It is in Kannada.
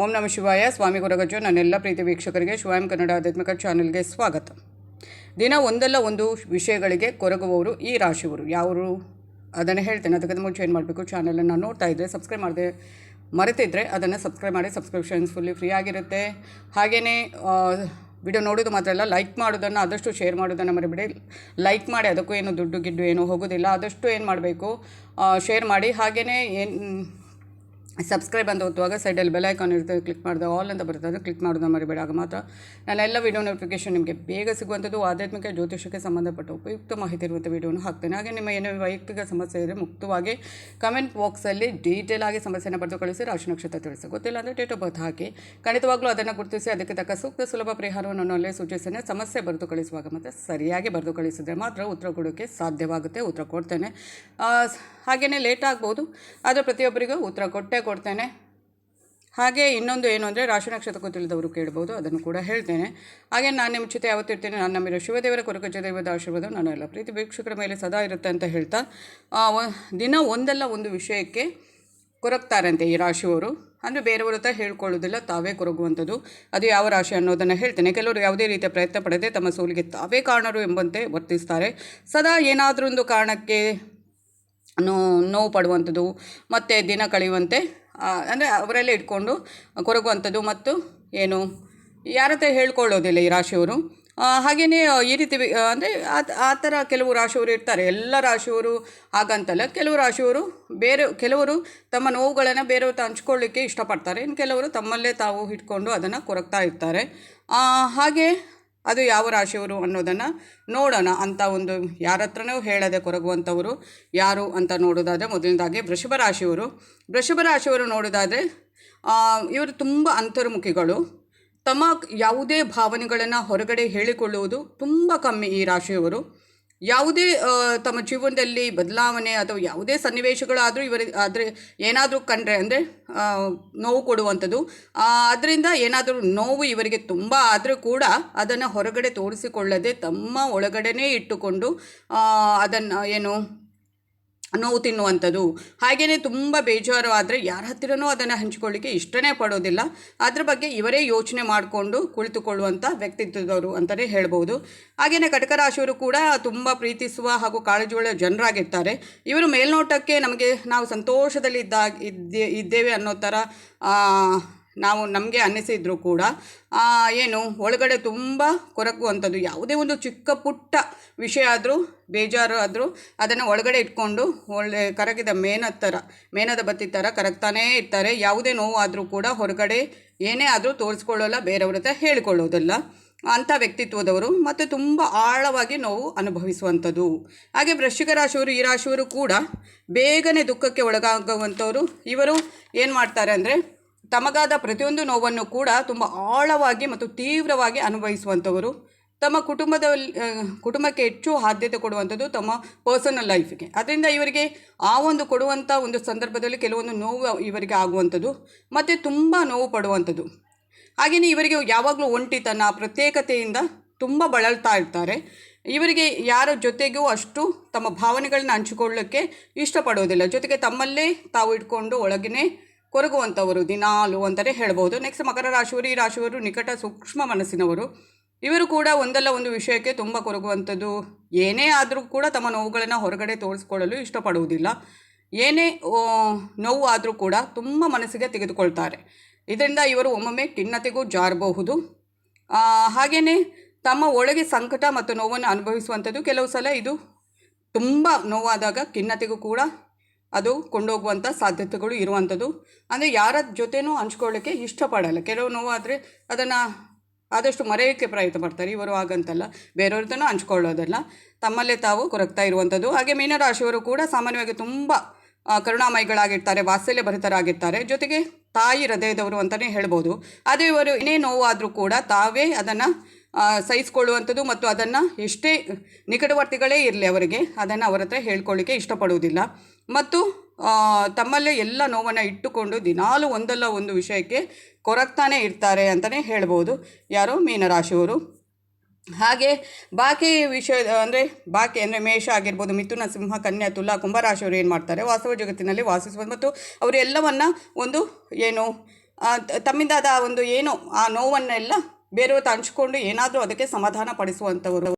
ಓಂ ನಮ ಶಿವಾಯ. ಸ್ವಾಮಿ ಗುರಗಜ್ಜು, ನನ್ನೆಲ್ಲ ಪ್ರೀತಿ ವೀಕ್ಷಕರಿಗೆ ಶಿವಾಯಂ ಕನ್ನಡ ಆಧ್ಯಾತ್ಮಿಕ ಚಾನೆಲ್ಗೆ ಸ್ವಾಗತ. ದಿನ ಒಂದಲ್ಲ ಒಂದು ವಿಷಯಗಳಿಗೆ ಕೊರಗುವವರು ಈ ರಾಶಿಯವರು. ಯಾವರು? ಅದನ್ನು ಹೇಳ್ತೇನೆ. ಅದಕ್ಕಿಂತ ಮುಂಚೆ ಏನು ಮಾಡಬೇಕು? ಚಾನಲನ್ನು ನೋಡ್ತಾ ಇದ್ದರೆ ಸಬ್ಸ್ಕ್ರೈಬ್ ಮಾಡಿದೆ ಮರೆತಿದ್ದರೆ ಅದನ್ನು ಸಬ್ಸ್ಕ್ರೈಬ್ ಮಾಡಿ ಸಬ್ಸ್ಕ್ರಿಪ್ಷನ್ಸ್ ಫುಲ್ಲಿ ಫ್ರೀ ಆಗಿರುತ್ತೆ. ಹಾಗೆಯೇ ವಿಡಿಯೋ ನೋಡೋದು ಮಾತ್ರ ಅಲ್ಲ, ಲೈಕ್ ಮಾಡೋದನ್ನು, ಆದಷ್ಟು ಶೇರ್ ಮಾಡೋದನ್ನು ಮರಿಬೇಡಿ. ಲೈಕ್ ಮಾಡಿ, ಅದಕ್ಕೂ ಏನು ದುಡ್ಡು ಗಿಡ್ಡು ಏನು ಹೋಗೋದಿಲ್ಲ. ಆದಷ್ಟು ಏನು ಮಾಡಬೇಕು? ಶೇರ್ ಮಾಡಿ. ಹಾಗೆಯೇ ಏನು ಸಬ್ಸ್ಕ್ರೈಬ್ ಅಂತ ಒತ್ತುವಾಗ ಸೈಡಲ್ಲಿ ಬೆಲ್ ಐಕಾನ್ ಇರ್ತದೆ ಕ್ಲಿಕ್ ಮಾಡಿದೆ ಆಲ್ ಅಂತ ಬರ್ತದೆ ಕ್ಲಿಕ್ ಮಾಡೋದನ್ನ ಮರಿಬೇಡ. ಆಗ ಮಾತ್ರ ನಾನು ಎಲ್ಲ ವಿಡಿಯೋ ನೋಟಿಫಿಕೇಶನ್ ನಿಮಗೆ ಬೇಗ ಸಿಗುವಂಥದ್ದು ಆಧ್ಯಾತ್ಮಿಕ ಜ್ಯೋತಿಷಕ್ಕೆ ಸಂಬಂಧಪಟ್ಟ ಉಪಯುಕ್ತ ಮಾಹಿತಿ ಇರುವಂಥ ವಿಡಿಯೋನ ಹಾಕ್ತೇನೆ. ಹಾಗೆ ನಿಮ್ಮ ಏನೇ ವೈಯಕ್ತಿಕ ಸಮಸ್ಯೆ ಇದ್ದರೆ ಮುಕ್ತವಾಗಿ ಕಮೆಂಟ್ ಬಾಕ್ಸಲ್ಲಿ ಡೀಟೇಲ್ ಆಗಿ ಸಮಸ್ಯೆಯನ್ನು ಬರೆದು ಕಳಿಸಿ ರಾಶಿ ನಕ್ಷತ್ರ ತಿಳಿಸಿ. ಗೊತ್ತಿಲ್ಲ ಅಂದರೆ ಡೇಟ್ ಆಫ್ ಬರ್ತ್ ಹಾಕಿ, ಖಂಡಿತವಾಗ್ಲೂ ಅದನ್ನು ಗುರುತಿಸಿ, ಅದಕ್ಕೆ ತಕ್ಕ ಸೂಕ್ತ ಸುಲಭ ಪರಿಹಾರವನ್ನು ನಾನು ಅಲ್ಲೇ ಸೂಚಿಸ್ತೇನೆ. ಸಮಸ್ಯೆ ಬರೆದು ಕಳಿಸುವಾಗ ಮತ್ತು ಸರಿಯಾಗಿ ಬರೆದು ಕಳಿಸಿದ್ರೆ ಮಾತ್ರ ಉತ್ತರ ಕೊಡೋಕ್ಕೆ ಸಾಧ್ಯವಾಗುತ್ತೆ, ಉತ್ತರ ಕೊಡ್ತೇನೆ. ಹಾಗೆಯೇ ಲೇಟ್ ಆಗ್ಬೋದು. ಆದರೆ ಪ್ರತಿಯೊಬ್ಬರಿಗೂ ಉತ್ತರ ಕೊಟ್ಟೇ ಕೊಡ್ತೇನೆ. ಹಾಗೆ ಇನ್ನೊಂದು ಏನು ಅಂದರೆ ರಾಶಿ ನಕ್ಷತ್ರಕ್ಕೂ ತಿಳಿದವರು ಕೇಳ್ಬೋದು, ಅದನ್ನು ಕೂಡ ಹೇಳ್ತೇನೆ. ಹಾಗೆ ನಾನು ನಿಮ್ಮ ಜೊತೆ ಯಾವತ್ತಿರ್ತೇನೆ ನಾನು ನಮ್ಮಿರೋ ಶಿವದೇವರ ಕೊರಕಜ ದೇವದ ಆಶೀರ್ವಾದ ನಾನು ಎಲ್ಲ ಪ್ರೀತಿ ವೀಕ್ಷಕರ ಮೇಲೆ ಸದಾ ಇರುತ್ತೆ ಅಂತ ಹೇಳ್ತಾ ದಿನ ಒಂದಲ್ಲ ಒಂದು ವಿಷಯಕ್ಕೆ ಕೊರಗ್ತಾರಂತೆ ಈ ರಾಶಿಯವರು. ಅಂದರೆ ಬೇರೆಯವರ ಹತ್ರ ಹೇಳ್ಕೊಳ್ಳೋದಿಲ್ಲ, ತಾವೇ ಕೊರಗುವಂಥದ್ದು. ಅದು ಯಾವ ರಾಶಿ ಅನ್ನೋದನ್ನು ಹೇಳ್ತೇನೆ. ಕೆಲವರು ಯಾವುದೇ ರೀತಿಯ ಪ್ರಯತ್ನ ಪಡದೆ ತಮ್ಮ ಸೋಲಿಗೆ ತಾವೇ ಕಾರಣರು ಎಂಬಂತೆ ವರ್ತಿಸ್ತಾರೆ. ಸದಾ ಏನಾದರೂ ಒಂದು ಕಾರಣಕ್ಕೆ ನೋ, ನೋವು ಪಡುವಂಥದ್ದು, ಮತ್ತು ದಿನ ಕಳೆಯುವಂತೆ ಅಂದರೆ ಅವರಲ್ಲೇ ಇಟ್ಕೊಂಡು ಕೊರಗುವಂಥದ್ದು ಮತ್ತು ಏನು, ಯಾರ ಹತ್ರ ಹೇಳ್ಕೊಳ್ಳೋದಿಲ್ಲ ಈ ರಾಶಿಯವರು. ಹಾಗೆಯೇ ಈ ರೀತಿ ಅಂದರೆ ಆ ಥರ ಕೆಲವು ರಾಶಿಯವರು ಇರ್ತಾರೆ. ಎಲ್ಲ ರಾಶಿಯವರು ಹಾಗಂತಲ್ಲ. ಕೆಲವು ರಾಶಿಯವರು ಬೇರೆ, ಕೆಲವರು ತಮ್ಮ ನೋವುಗಳನ್ನು ಬೇರೆಯವ್ರ ಹಂಚ್ಕೊಳ್ಳಿಕ್ಕೆ ಇಷ್ಟಪಡ್ತಾರೆ. ಇನ್ನು ಕೆಲವರು ತಮ್ಮಲ್ಲೇ ತಾವು ಇಟ್ಕೊಂಡು ಅದನ್ನು ಕೊರಗ್ತಾ ಇರ್ತಾರೆ. ಹಾಗೆ ಅದು ಯಾವ ರಾಶಿಯವರು ಅನ್ನೋದನ್ನು ನೋಡೋಣ ಅಂತ ಒಂದು ಯಾರ ಹತ್ರನೂ ಹೇಳದೆ ಕೊರಗುವಂಥವರು ಯಾರು ಅಂತ ನೋಡೋದಾದರೆ ಮೊದಲನೇದಾಗಿ ವೃಷಭ ರಾಶಿಯವರು. ವೃಷಭ ರಾಶಿಯವರು ನೋಡೋದಾದರೆ ಇವರು ತುಂಬ ಅಂತರ್ಮುಖಿಗಳು. ತಮ್ಮ ಯಾವುದೇ ಭಾವನೆಗಳನ್ನು ಹೊರಗಡೆ ಹೇಳಿಕೊಳ್ಳುವುದು ತುಂಬ ಕಮ್ಮಿ ಈ ರಾಶಿಯವರು. ಯಾವುದೇ ತಮ್ಮ ಜೀವನದಲ್ಲಿ ಬದಲಾವಣೆ ಅಥವಾ ಯಾವುದೇ ಸನ್ನಿವೇಶಗಳಾದರೂ ಇವರ, ಆದರೆ ಏನಾದರೂ ಕಂಡ್ರೆ ಅಂದರೆ ನೋವು ಕೊಡುವಂಥದ್ದು. ಅದರಿಂದ ಏನಾದರೂ ನೋವು ಇವರಿಗೆ ತುಂಬ ಆದರೂ ಕೂಡ ಅದನ್ನು ಹೊರಗಡೆ ತೋರಿಸಿಕೊಳ್ಳದೆ ತಮ್ಮ ಒಳಗಡೆನೇ ಇಟ್ಟುಕೊಂಡು ಅದನ್ನು, ಏನು ನೋವು ತಿನ್ನುವಂಥದ್ದು. ಹಾಗೆಯೇ ತುಂಬ ಬೇಜಾರು ಆದರೆ ಯಾರ ಹತ್ತಿರನೂ ಅದನ್ನು ಹಂಚಿಕೊಳ್ಳಿಕ್ಕೆ ಇಷ್ಟನೇ ಪಡೋದಿಲ್ಲ. ಅದ್ರ ಬಗ್ಗೆ ಇವರೇ ಯೋಚನೆ ಮಾಡಿಕೊಂಡು ಕುಳಿತುಕೊಳ್ಳುವಂಥ ವ್ಯಕ್ತಿತ್ವದವರು ಅಂತಲೇ ಹೇಳ್ಬೋದು. ಹಾಗೆಯೇ ಕಟಕರಾಶಿಯವರು ಕೂಡ ತುಂಬ ಪ್ರೀತಿಸುವ ಹಾಗೂ ಕಾಳಜಿಗಳ ಜನರಾಗಿರ್ತಾರೆ. ಇವರು ಮೇಲ್ನೋಟಕ್ಕೆ ನಮಗೆ ನಾವು ಸಂತೋಷದಲ್ಲಿ ಇದ್ದಾಗ ಇದ್ದೇ, ಇದ್ದೇವೆ ಅನ್ನೋ ಥರ ನಾವು ನಮಗೆ ಅನ್ನಿಸಿದ್ರು ಕೂಡ ಏನು, ಒಳಗಡೆ ತುಂಬ ಕೊರಕುವಂಥದ್ದು, ಯಾವುದೇ ಒಂದು ಚಿಕ್ಕ ಪುಟ್ಟ ವಿಷಯ ಆದರೂ, ಬೇಜಾರು ಆದರೂ, ಅದನ್ನು ಒಳಗಡೆ ಇಟ್ಕೊಂಡು, ಒಳ್ಳೆ ಕರಗಿದ ಮೇನದ ಥರ ಮೇನದ ಬತ್ತಿ ಥರ ಕರಗ್ತಾನೇ ಇರ್ತಾರೆ. ಯಾವುದೇ ನೋವು ಆದರೂ ಕೂಡ ಹೊರಗಡೆ ಏನೇ ಆದರೂ ತೋರಿಸ್ಕೊಳ್ಳೋಲ್ಲ, ಬೇರೆಯವ್ರ ಹತ್ರ ಹೇಳಿಕೊಳ್ಳೋದಿಲ್ಲ. ಅಂಥ ವ್ಯಕ್ತಿತ್ವದವರು, ಮತ್ತು ತುಂಬ ಆಳವಾಗಿ ನೋವು ಅನುಭವಿಸುವಂಥದ್ದು. ಹಾಗೆ ವೃಶ್ಚಿಕ ರಾಶಿಯವರು ಈ ರಾಶಿಯವರು ಕೂಡ ಬೇಗನೆ ದುಃಖಕ್ಕೆ ಒಳಗಾಗುವಂಥವರು, ಇವರು ಏನು ಮಾಡ್ತಾರೆ ಅಂದರೆ ತಮಗಾದ ಪ್ರತಿಯೊಂದು ನೋವನ್ನು ಕೂಡ ತುಂಬ ಆಳವಾಗಿ ಮತ್ತು ತೀವ್ರವಾಗಿ ಅನುಭವಿಸುವಂಥವರು. ತಮ್ಮ ಕುಟುಂಬದಲ್ಲಿ ಕುಟುಂಬಕ್ಕೆ ಹೆಚ್ಚು ಆದ್ಯತೆ ಕೊಡುವಂಥದ್ದು ತಮ್ಮ ಪರ್ಸನಲ್ ಲೈಫಿಗೆ ಅದರಿಂದ ಇವರಿಗೆ ಆ ಒಂದು ಕೊಡುವಂಥ ಒಂದು ಸಂದರ್ಭದಲ್ಲಿ ಕೆಲವೊಂದು ನೋವು ಇವರಿಗೆ ಆಗುವಂಥದ್ದು ಮತ್ತು ತುಂಬ ನೋವು ಪಡುವಂಥದ್ದು. ಹಾಗೆಯೇ ಇವರಿಗೆ ಯಾವಾಗಲೂ ಒಂಟಿತನ, ಪ್ರತ್ಯೇಕತೆಯಿಂದ ತುಂಬ ಬಳಲ್ತಾ ಇರ್ತಾರೆ. ಇವರಿಗೆ ಯಾರ ಜೊತೆಗೂ ಅಷ್ಟು ತಮ್ಮ ಭಾವನೆಗಳನ್ನ ಹಂಚಿಕೊಳ್ಳೋಕ್ಕೆ ಇಷ್ಟಪಡೋದಿಲ್ಲ ಜೊತೆಗೆ ತಮ್ಮಲ್ಲೇ ತಾವು ಇಟ್ಕೊಂಡು ಒಳಗೇ ಕೊರಗುವಂಥವರು ದಿನಾಲು ಅಂತಲೇ ಹೇಳ್ಬೋದು. ನೆಕ್ಸ್ಟ್ ಮಕರ ರಾಶಿಯವರು, ಈ ರಾಶಿಯವರು ನಿಕಟ ಸೂಕ್ಷ್ಮ ಮನಸ್ಸಿನವರು. ಇವರು ಕೂಡ ಒಂದಲ್ಲ ಒಂದು ವಿಷಯಕ್ಕೆ ತುಂಬ ಕೊರಗುವಂಥದ್ದು ಏನೇ ಆದರೂ ಕೂಡ ತಮ್ಮ ನೋವುಗಳನ್ನು ಹೊರಗಡೆ ತೋರಿಸ್ಕೊಳ್ಳಲು ಇಷ್ಟಪಡುವುದಿಲ್ಲ. ಏನೇ ನೋವು ಆದರೂ ಕೂಡ ತುಂಬ ಮನಸ್ಸಿಗೆ ತೆಗೆದುಕೊಳ್ತಾರೆ. ಇದರಿಂದ ಇವರು ಒಮ್ಮೊಮ್ಮೆ ಖಿನ್ನತೆಗೂ ಜಾರಬಹುದು. ಹಾಗೆಯೇ ತಮ್ಮ ಒಳಗೆ ಸಂಕಟ ಮತ್ತು ನೋವನ್ನು ಅನುಭವಿಸುವಂಥದ್ದು ಕೆಲವು ಸಲ ಇದು ತುಂಬ ನೋವಾದಾಗ ಖಿನ್ನತೆಗೂ ಕೂಡ ಅದು ಕೊಂಡೋಗುವಂಥ ಸಾಧ್ಯತೆಗಳು ಇರುವಂಥದ್ದು. ಅಂದರೆ ಯಾರ ಜೊತೆನೂ ಹಂಚ್ಕೊಳ್ಳೋಕ್ಕೆ ಇಷ್ಟಪಡಲ್ಲ. ಕೆಲವು ನೋವಾದರೆ ಅದನ್ನು ಆದಷ್ಟು ಮರೆಯೋಕ್ಕೆ ಪ್ರಯತ್ನ ಪಡ್ತಾರೆ. ಇವರು ಹಾಗಂತಲ್ಲ. ಬೇರೆಯವ್ರ ಹತ್ರನೂ ಹಂಚ್ಕೊಳ್ಳೋದಲ್ಲ. ತಮ್ಮಲ್ಲೇ ತಾವು ಕೊರಗ್ತಾ ಇರುವಂಥದ್ದು. ಹಾಗೆ ಮೀನರಾಶಿಯವರು ಕೂಡ ಸಾಮಾನ್ಯವಾಗಿ ತುಂಬ ಕರುಣಾಮಯಿಗಳಾಗಿರ್ತಾರೆ, ವಾತ್ಸಲ್ಯ ಭರಿತರಾಗಿರ್ತಾರೆ. ಜೊತೆಗೆ ತಾಯಿ ಹೃದಯದವರು ಅಂತಲೇ ಹೇಳ್ಬೋದು. ಅದೇ ಇವರು ಏನೇ ನೋವಾದರೂ ಕೂಡ ತಾವೇ ಅದನ್ನು ಸಹಿಸ್ಕೊಳ್ಳುವಂಥದ್ದು ಮತ್ತು ಅದನ್ನು ಎಷ್ಟೇ ನಿಕಟವರ್ತಿಗಳೇ ಇರಲಿ ಅವರಿಗೆ, ಅದನ್ನು ಅವರ ಹತ್ರ ಹೇಳ್ಕೊಳ್ಳಿಕ್ಕೆ ಇಷ್ಟಪಡುವುದಿಲ್ಲ. ಮತ್ತು ತಮ್ಮಲ್ಲೇ ಎಲ್ಲ ನೋವನ್ನು ಇಟ್ಟುಕೊಂಡು ದಿನಾಲು ಒಂದಲ್ಲ ಒಂದು ವಿಷಯಕ್ಕೆ ಕೊರಕ್ತಾನೆ ಇರ್ತಾರೆ ಅಂತಲೇ ಹೇಳ್ಬೋದು. ಯಾರೋ? ಮೀನರಾಶಿಯವರು. ಹಾಗೆ, ಬಾಕಿ ವಿಷಯ, ಅಂದರೆ ಬಾಕಿ ಅಂದರೆ ಮೇಷ ಆಗಿರ್ಬೋದು, ಮಿಥುನ ಸಿಂಹ, ಕನ್ಯಾ, ತುಲಾ, ಕುಂಭರಾಶಿಯವರು ಏನು ಮಾಡ್ತಾರೆ? ವಾಸ್ತವ ಜಗತ್ತಿನಲ್ಲಿ ವಾಸಿಸುವುದು ಮತ್ತು ಅವರು ಎಲ್ಲವನ್ನು ಒಂದು ಏನು ತಮ್ಮಿಂದಾದ ಒಂದು ಏನು, ಆ ನೋವನ್ನೆಲ್ಲ ಬೇರೆಯವ್ರ ಹಂಚ್ಕೊಂಡು ಏನಾದರೂ ಅದಕ್ಕೆ ಸಮಾಧಾನ ಪಡಿಸುವಂಥವ್ರು